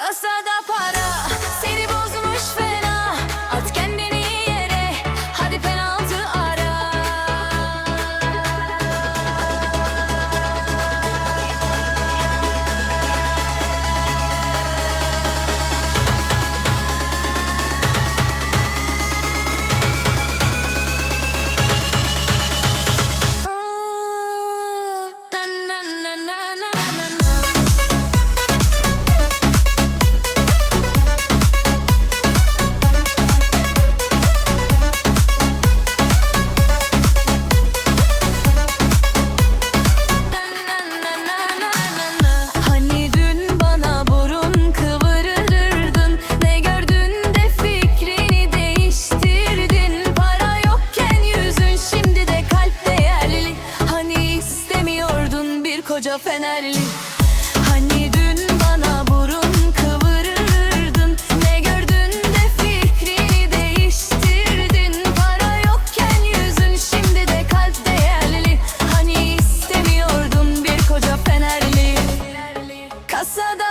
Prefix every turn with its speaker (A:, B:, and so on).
A: Kasada para. Seni bozmuş koca fenerli. Hani dün bana burun kıvırırdın Ne gördün de fikrini değiştirdin. Para yokken yüzün şimdi de kalp değerli. Hani istemiyordun bir koca fenerli. Kasada